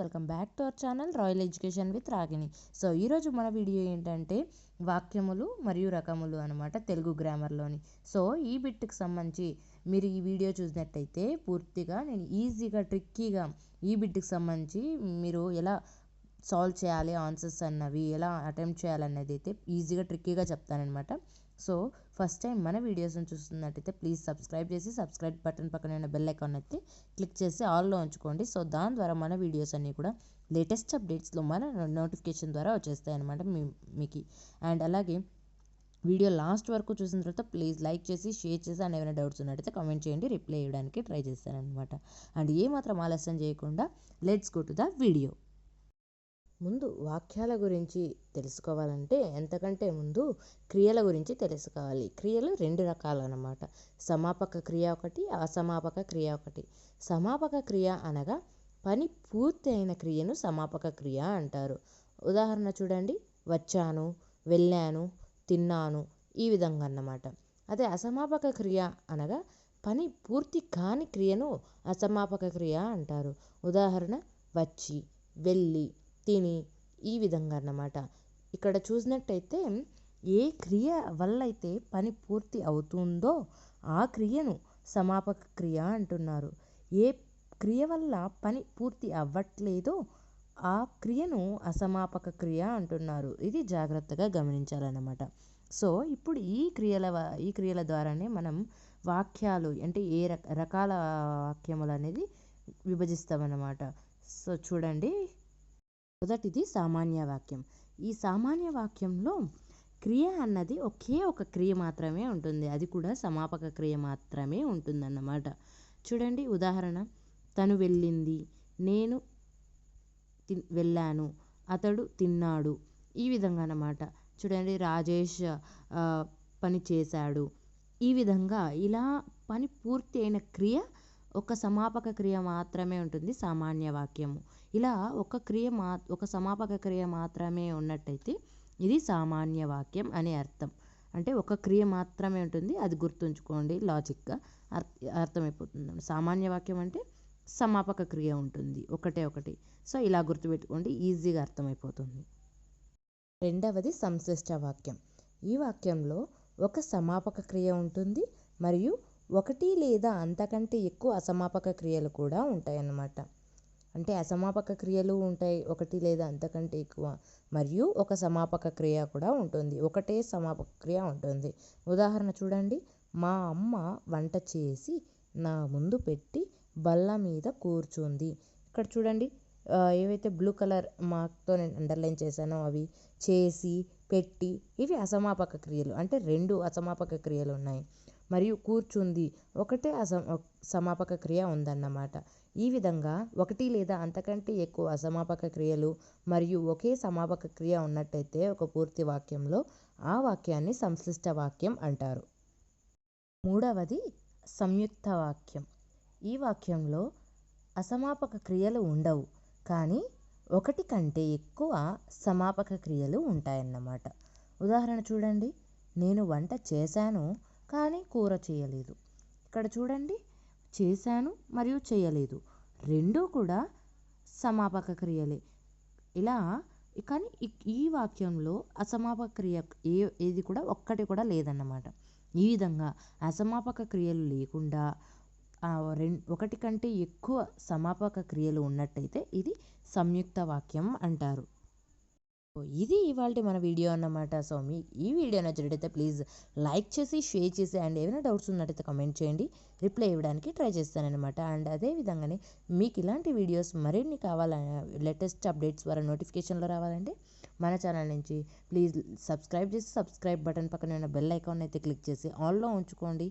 Welcome back our channel royal education with Ragini. So ఈరోజు మన video ఏంటంటే వాక్యములు మరియు రకములు అనమాట తెలుగు గ్రామర్లోని. సో ఈ బిట్కి సంబంధించి మీరు ఈ వీడియో చూసినట్టయితే పూర్తిగా నేను ఈజీగా ట్రిక్కీగా ఈ బిట్కి సంబంధించి మీరు ఎలా సాల్వ్ చేయాలి ఆన్సర్స్ అన్నవి ఎలా అటెంప్ట్ చేయాలన్నది అయితే ఈజీగా ట్రిక్కీగా చెప్తానమాట సో ఫస్ట్ టైం మన వీడియోస్ని చూస్తున్నట్టయితే ప్లీజ్ సబ్స్క్రైబ్ చేసి సబ్స్క్రైబ్ బటన్ పక్కన ఉన్న బెల్ ఐకాన్ ఎత్తి క్లిక్ చేసి ఆల్లో ఉంచుకోండి. సో దాని ద్వారా మన వీడియోస్ అన్నీ కూడా లేటెస్ట్ అప్డేట్స్లో మన నోటిఫికేషన్ ద్వారా వచ్చేస్తాయి అనమాట మీ మీకు. అండ్ అలాగే వీడియో లాస్ట్ వరకు చూసిన తర్వాత ప్లీజ్ లైక్ చేసి షేర్ చేసి అండ్ ఏమైనా డౌట్స్ ఉన్నట్టయితే కామెంట్ చేయండి. రిప్లై ఇవ్వడానికి ట్రై చేస్తానమాట అండ్ ఏమాత్రం ఆలస్యం చేయకుండా let's go to the video. ముందు వాక్యాల గురించి తెలుసుకోవాలంటే ఎంతకంటే ముందు క్రియల గురించి తెలుసుకోవాలి. క్రియలు రెండు రకాలు అన్నమాట సమాపక క్రియ ఒకటి అసమాపక క్రియ ఒకటి. సమాపక క్రియ అనగా పని పూర్తి అయిన క్రియను సమాపక క్రియ అంటారు. ఉదాహరణ చూడండి. వచ్చాను వెళ్ళాను తిన్నాను ఈ విధంగా అన్నమాట అదే అసమాపక క్రియ అనగా పని పూర్తి కాని క్రియను అసమాపక క్రియ అంటారు. ఉదాహరణ వచ్చి వెళ్ళి తిని ఈ విధంగా అన్నమాట. ఇక్కడ చూసినట్టయితే ఏ క్రియ వల్ల అయితే పని పూర్తి అవుతుందో ఆ క్రియను సమాపక క్రియ అంటున్నారు. ఏ క్రియ వల్ల పని పూర్తి అవ్వట్లేదో ఆ క్రియను అసమాపక క్రియ అంటున్నారు. ఇది జాగ్రత్తగా గమనించాలన్నమాట. సో ఇప్పుడు ఈ క్రియల ఈ క్రియల ద్వారానే మనం వాక్యాలు అంటే ఏ రకాల వాక్యములు అనేది విభజిస్తామన్నమాట. సో చూడండి. మొదటిది సామాన్య వాక్యం. ఈ సామాన్య వాక్యంలో క్రియ అన్నది ఒకే ఒక క్రియ మాత్రమే ఉంటుంది. అది కూడా సమాపక క్రియ మాత్రమే ఉంటుందన్నమాట. చూడండి ఉదాహరణ. తను వెళ్ళింది. నేను తి వెళ్ళాను. అతడు తిన్నాడు. ఈ విధంగా అన్నమాట చూడండి రాజేష్ పని చేశాడు. ఈ విధంగా ఇలా పని పూర్తి అయిన క్రియ ఒక సమాపక క్రియ మాత్రమే ఉంటుంది సామాన్య వాక్యము. ఇలా ఒక క్రియ మా ఒక సమాపక క్రియ మాత్రమే ఉన్నట్టయితే ఇది సామాన్య వాక్యం అనే అర్థం. అంటే ఒక క్రియ మాత్రమే ఉంటుంది అది గుర్తుంచుకోండి లాజిక్గా అర్థమైపోతుంది. సామాన్య వాక్యం అంటే సమాపక క్రియ ఉంటుంది ఒకటే ఒకటి. సో ఇలా గుర్తుపెట్టుకోండి ఈజీగా అర్థమైపోతుంది. రెండవది సంశ్లిష్ట వాక్యం. ఈ వాక్యంలో ఒక సమాపక క్రియ ఉంటుంది మరియు ఒకటి లేదా అంతకంటే ఎక్కువ అసమాపక క్రియలు కూడా ఉంటాయన్నమాట. అంటే అసమాపక క్రియలు ఉంటాయి ఒకటి లేదా అంతకంటే ఎక్కువ. మరియు ఒక సమాపక క్రియ కూడా ఉంటుంది ఒకటే సమాపక క్రియ ఉంటుంది. ఉదాహరణ చూడండి మా అమ్మ వంట చేసి నా ముందు పెట్టి బల్ల మీద కూర్చుంది. ఇక్కడ చూడండి ఏవైతే బ్లూ కలర్ మార్క్తో నేను అండర్లైన్ చేశానో అవి చేసి పెట్టి ఇవి అసమాపక క్రియలు. అంటే రెండు అసమాపక క్రియలు ఉన్నాయి. మరియు కూర్చుంది. ఒకటే అసమ సమాపక క్రియ ఉందన్నమాట. ఈ విధంగా ఒకటి లేదా అంతకంటే ఎక్కువ అసమాపక క్రియలు మరియు ఒకే సమాపక క్రియ ఉన్నట్టయితే ఒక పూర్తి వాక్యంలో ఆ వాక్యాన్ని సంశ్లిష్ట వాక్యం అంటారు. మూడవది సంయుక్త వాక్యం. ఈ వాక్యంలో అసమాపక క్రియలు ఉండవు కానీ ఒకటి కంటే ఎక్కువ సమాపక క్రియలు ఉంటాయన్నమాట. ఉదాహరణ చూడండి. నేను వంట చేశాను కానీ కూర చేయలేదు. ఇక్కడ చూడండి చేశాను మరియు చేయలేదు. రెండూ కూడా సమాపక క్రియలే. ఇలా కానీ ఈ వాక్యంలో అసమాపక క్రియ ఏ ఏది కూడా ఒక్కటి కూడా లేదన్నమాట. ఈ విధంగా అసమాపక క్రియలు లేకుండా రెం ఒకటి కంటే ఎక్కువ సమాపక క్రియలు ఉన్నట్టయితే ఇది సంయుక్త వాక్యం అంటారు. ఇది ఇవాళ మన వీడియో అన్నమాట. సో మీ ఈ వీడియో నచ్చినట్టయితే ప్లీజ్ లైక్ చేసి షేర్ చేసి అండ్ ఏమైనా డౌట్స్ ఉన్నట్టయితే కమెంట్ చేయండి. రిప్లై ఇవ్వడానికి ట్రై చేస్తానన్నమాట. అండ్ అదే విధంగానే మీకు ఇలాంటి వీడియోస్ మరిన్ని కావాలని లేటెస్ట్ అప్డేట్స్ ద్వారా నోటిఫికేషన్లో రావాలంటే మన ఛానల్ నుంచి ప్లీజ్ సబ్స్క్రైబ్ చేసి సబ్స్క్రైబ్ బటన్ పక్కన ఉన్న బెల్ ఐకాన్ అయితే క్లిక్ చేసి ఆన్లో ఉంచుకోండి.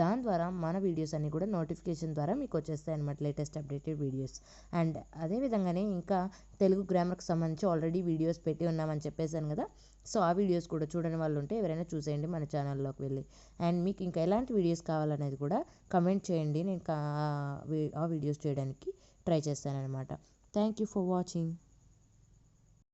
దాని ద్వారా మన వీడియోస్ అన్నీ కూడా నోటిఫికేషన్ ద్వారా మీకు వచ్చేస్తాయి అనమాట లేటెస్ట్ అప్డేటెడ్ వీడియోస్. అండ్ అదేవిధంగానే ఇంకా తెలుగు గ్రామర్కి సంబంధించి ఆల్రెడీ వీడియోస్ పెట్టి ఉన్నామని చెప్పేశాను కదా. సో ఆ వీడియోస్ కూడా చూడని వాళ్ళు ఉంటే ఎవరైనా చూసేయండి మన ఛానల్లోకి వెళ్ళి. అండ్ మీకు ఇంకా ఎలాంటి వీడియోస్ కావాలనేది కూడా కమెంట్ చేయండి. నేను ఆ వీడియోస్ చేయడానికి try చేస్తానన్నమాట. Thank you for watching.